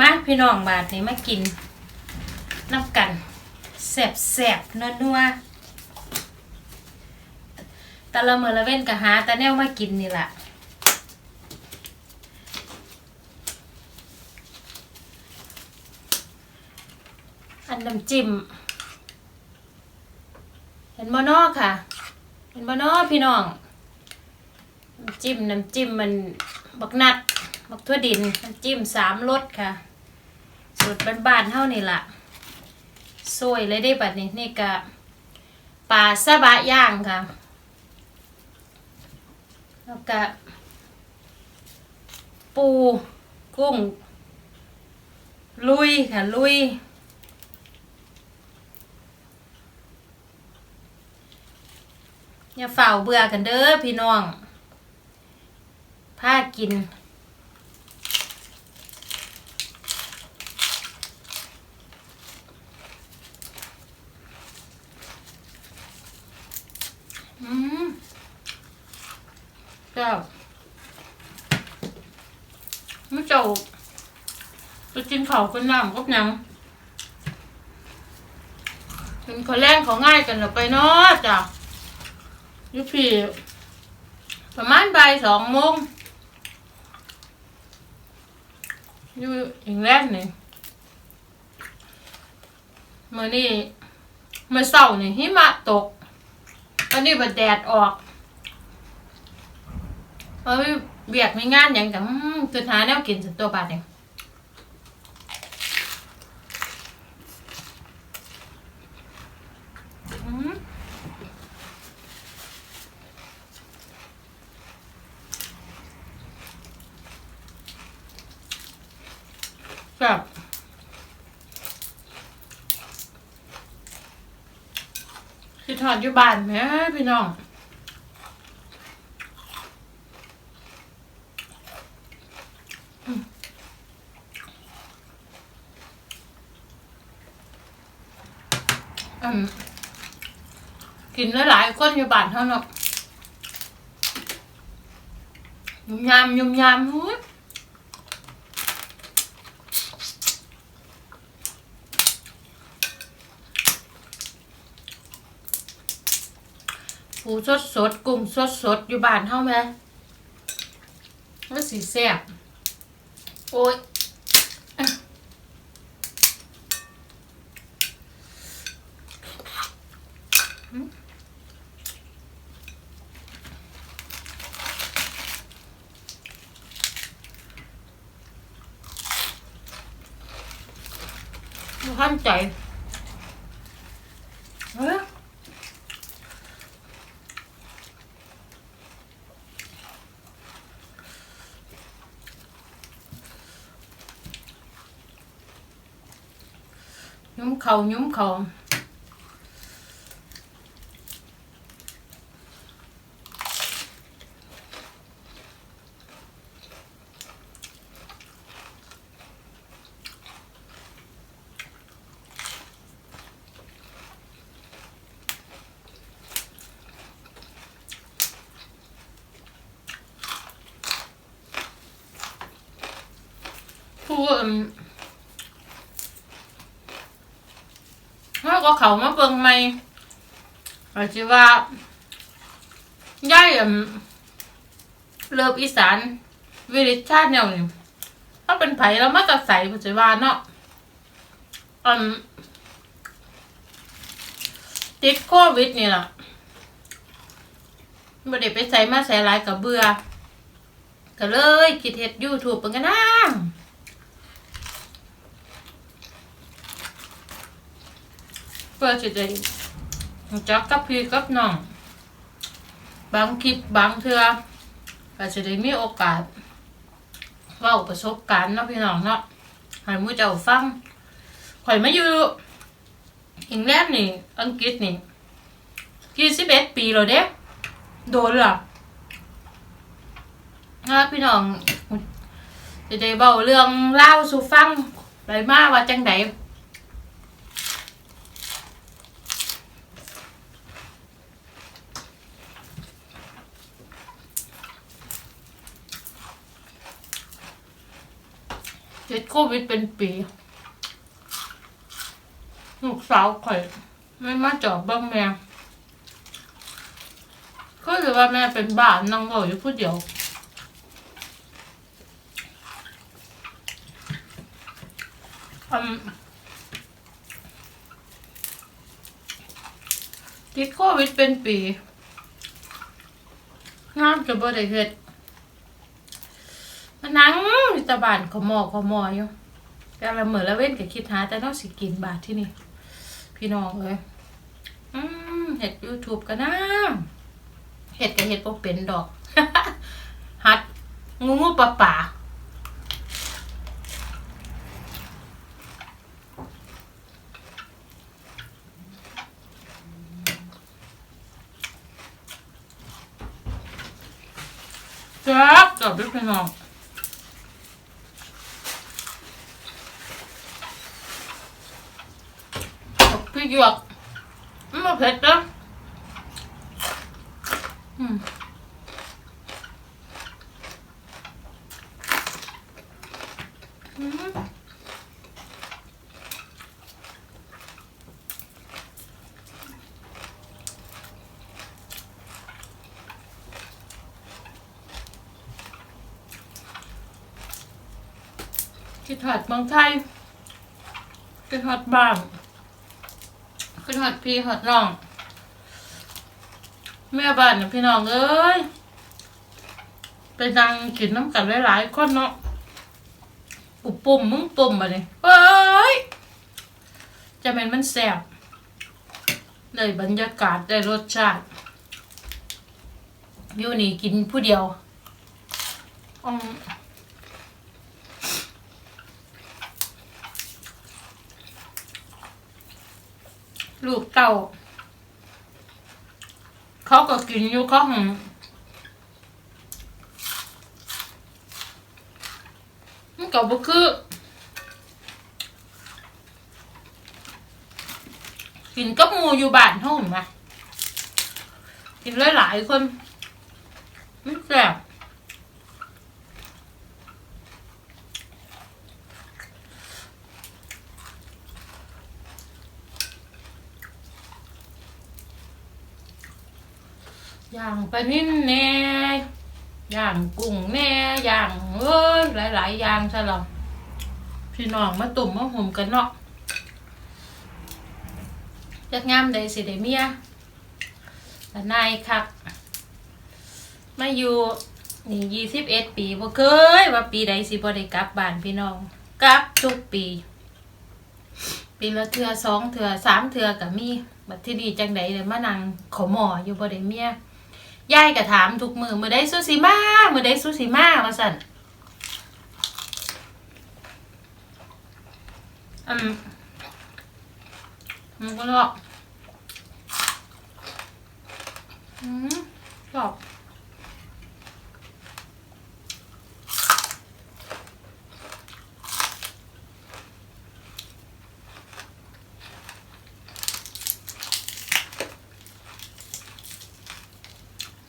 มาพี่น้องบาทนี้มากินน้ำกันแสบแสบนัวนัวต่ละเมอละเว้นกะหาต่แนวมากินนี่แหละอันน้ำจิ้มเห็นบ่นอค่ะ เห็นบ่นอพี่น้องน้ำจิ้มน้ำจิ้มมันบักนัด บักทั่วดินน้ำจิ้มสามรสค่ะ สูตรบ้านๆเท่านี่ละสวยเลยได้บัดนี้นี่กะปลาซาบะย่างค่ะ แล้วก็ปูกุ้ง ลุยค่ะ ลุย อย่าเฝ้าเบื่อกันเด้อพี่น้องผ้ากิน อืมเจ้าไม่เจ้า จะกินข้าวกินน้ำกับหยังเป็นคนแรงเขาง่ายกันเหรอไปเนาะจ้ะยุพี่ประมาณบ่ายสองโมงอยู่อิงแลนด์นี่มื่อนี้เมื่อเสาร์นี่หิมะตกตอนนี้บัดแดดออกเอ้ยเบียกไม่งานหยังกับคือหาแนวกินสันตัวบาทเนี่ยอืม แบบคือถอดอยู่บ้านแหม่พี่น้องอืมกินหลายๆคนอยู่บ้านเท่านั้นยุ่มยามยุ่มยามหุ้ย ปูสดสดกุ้งสดสดอยู่บ้านเท่าไหมมันสีแซ่บโอ้ยบ่ทันใจเฮ้ย ยุ้มเขา ยุ้มเขาเขามาเบิ่งใหม่อาจจะว่าย่ายอืมเลิฟอีสานวิริชาติแนวนี่ถ้าเป็นไผแล้วมาตัดใส่ปัจจุบันเนาะอืมติดโควิดนี่แหละไม่ได้ไปใส่มาใส่หลายกับเบื่อก็เลยคิดเฮ็ดยูทูบเป็นกันนะ เพื่อจะได้จักกับพี่กับน้อง บางคลิปบางเทื่อก็จะได้มีโอกาสเล่าประสบการณ์เนาะพี่น้องเนาะให้หมูเจ้าฟังข่อยมาอยู่อังกฤษนี่อังกฤษนี่ยี่สิบเอ็ดปีแล้วเด้โดนล่ะนะพี่น้องจะได้เบาเรื่องเล่าสู่ฟังไปมาว่าจังไดเจ็ดโควิดเป็นปี ลูกสาวข่อย ไม่มาจอบบ้างแม่ก็เลยว่าแม่เป็นบ้านนั่งรออยู่ผู้เดียวอืมติดโควิดเป็นปีงานจะบ่ได้เฮ็ด มานั่งอยู่ตะบานขมอขมออยู่แต่ละมื้อละเว้นก็คิดหาแต่ต้องสิกินบาทที่นี่ พี่น้องเอ้ยอืมเฮ็ด YouTube กันนะเฮ็ดก็เฮ็ดบ่เป็นดอก หัด งูงูปลาป่าจับจับด้วยพี่น้องบักพี่ หยวกมันมาเผ็ดนะอืมอืมคิดหอดเมืองไทยคิดหอดบ้าน หอดพี่หอดน้องแม่บ้านพี่น้องเอ้ยไปนั่งกินน้ำกันหลายๆคนเนาะอุบปุ่มมึงปุ่มมาเลยเฮ้ยจะเป็นมันแสบได้บรรยากาศได้รสชาติอยู่นี่กินผู้เดียวอื ลูกเต้าเขาก็กินอยู่เขาหงมันก็บ่คือ กินกับหมูอยู่บ้านเท่าไหร่กินหลายๆคนมันแซ่บย่างปลานิ่นแน่ย่างกุ้งแน่ย่างเอ้ยหลายๆอย่างซะแล้วพี่น้องมาตุ่มมาห่มกันเนาะจักงามใดสิได้เมียแต่นายครับมาอยู่นี่ยี่สิบเอ็ดปีบ่เคย ว่าปีใดสิบ่ได้กลับบ้านพี่น้องกลับทุกปี ปีละเทื่อสองเทื่อสามเทื่อก็มีบัดที่ดีจังใดเลยมานั่งขอหมออยู่บ่ได้เมีย ยายก็ถามทุกมือมือได้ซูซีมามือได้ซูซีมาว่าสั่นอืมมันก็ลอกอืมชอบ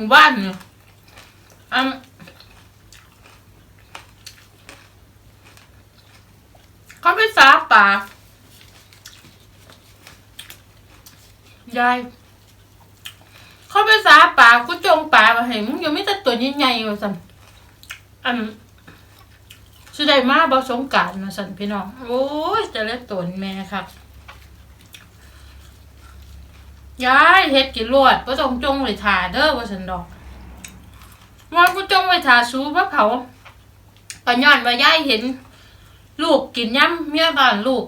มู่บ้านเนี่ยอืมเขาไปสาป่ายายเขาไปสาป่ากูจงป่ามาเห็นมึงยังไม่แต่ตัวใหญ่ๆว่าสันอันสุดได้มาบอสงการนะสันพี่น้อง โอ้ยจะเล่นตนแม่ครับ ยายเฮ็ดกินรวดก็ต้องจงไว้ทาเด้อว่าสันดอกว่ากูจงไว้ทาซูพระเผาปัญญอนว่ายายเห็น ลูกกินย่ำเมียบ้านลูก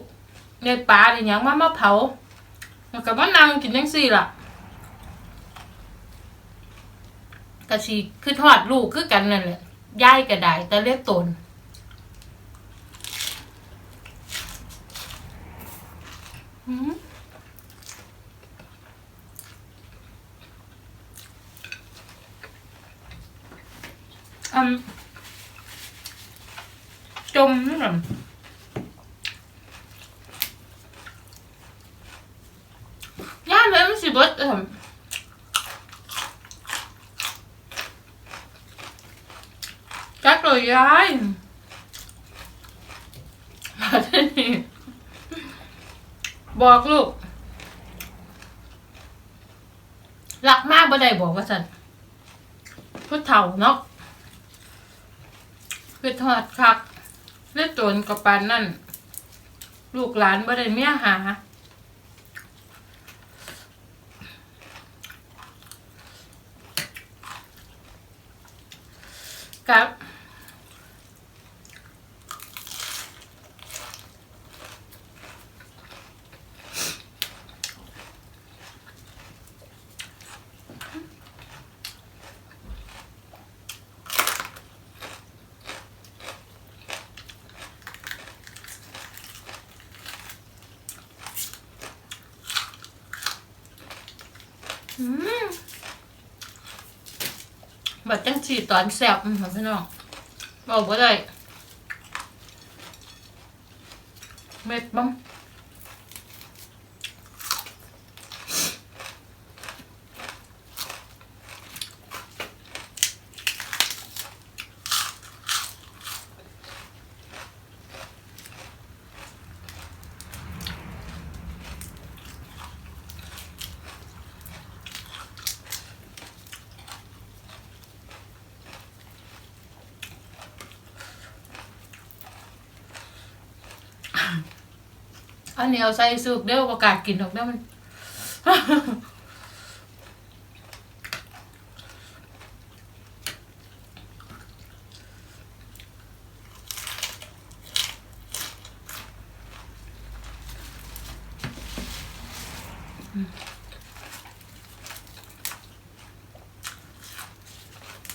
ในป่าในหยังมามาเผามันก็มานั่งกินจังซี่ล่ะก็สิคือทอดลูกคือกันนั่นแหละยายก็ได้แต่เรียกตนหืม อืมจมนี่หรอย่าแม่มันสิบดเอิ่มจักเลยยายบอกลูกรักมากบ่ได้บอกว่าสันพุทธเฒ่าเนาะ คือทอดคักเลือดโจนกับปานนั่น ลูกหลานบ่ได้เมียหา กับ อืม แบบจังสีตอนแซ่บอืมค่ะพี่น้องบอกว่าได้เม็ดบ้าง อันนี้เอาใส่สุกเดี๋ยวประกาศกินออกเด้วมัน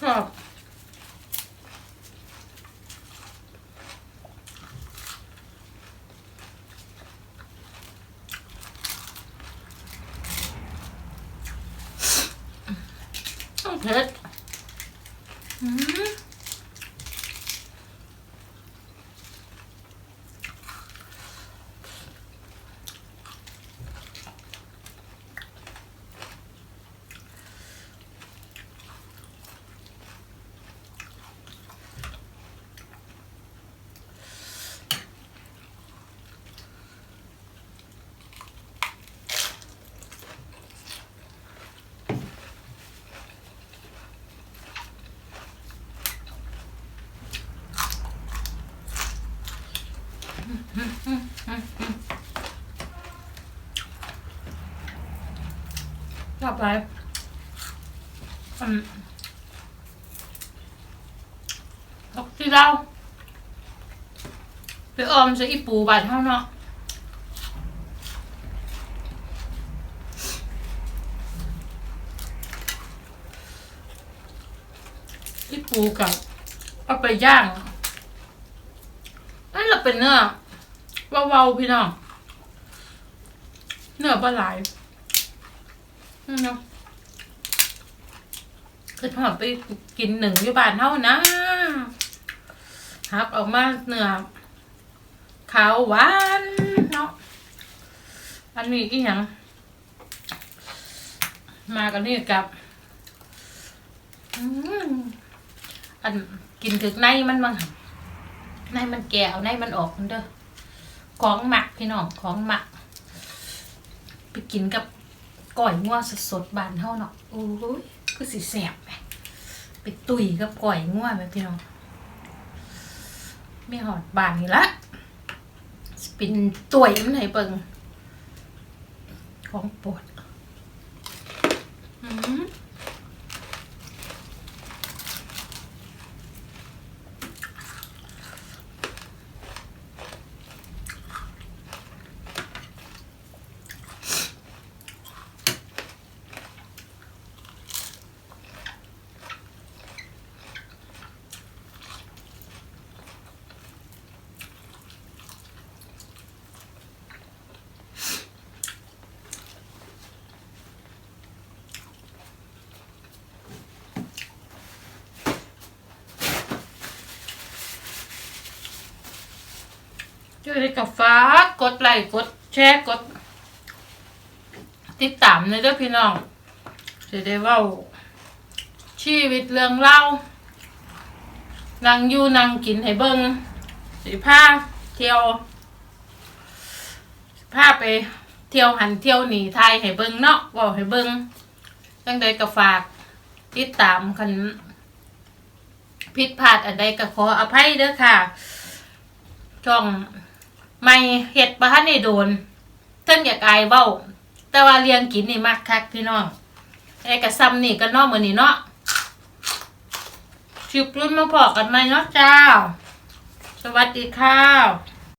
ครับ เผ็ดอืม กลับไปอืมพักที่เราไปออมใส่อีปูบาดเท่าเนาะที่ปูกับเอาไปย่างนั่นเราเป็นเนื้อเบาๆพี่น้องเนื้อปลาไหล นั่นเนาะคือถอดไปกินหนึ่งอยู่บานเท่านะครับออกมาเนื้อขาวหวานเนาะอันนี้อีหยังมากันนี่กับอืมอันกินถึกในมันมั้งในมันแก่เอาในมันออกมันเด้อของหมักพี่น้องของหมัก ไปกินกับ ก่อยงัวสดๆบานเท่าเนาะโอ้ยคือสีแสบไปไปตุยกับก่อยงัวไหมพี่น้องไม่หอดบานนี่ละเป็นตัวยมันไหนเปิงของปวดอืม ช่วยได้กับฟ้ากดไลค์กดแชร์กด ติดตามในเด้อพี่น้องจะได้ว่าชีวิตเรื่องเล่านั่งอยู่นั่งกินให้เบิงสีผ้าเที่ยวพาไปเที่ยวหันเที่ยวหนีไทยให้เบิ้งเนาะว่าให้เบิ้งจังใดก็ฝากติดตามคันผิดพลาดอันใดก็ขออภัยเด้อค่ะ ช่อง ไม่เห็ดประทันได้โดนเติ้นอยากอายเบ้า แต่ว่าเลี้ยงกินนี่มากคักพี่น้องไอ้กระซำนี่ก็นอกมือนี่เนาะชิบรุ่นมาพอกันไหมเนาะจ้า สวัสดีค่ะ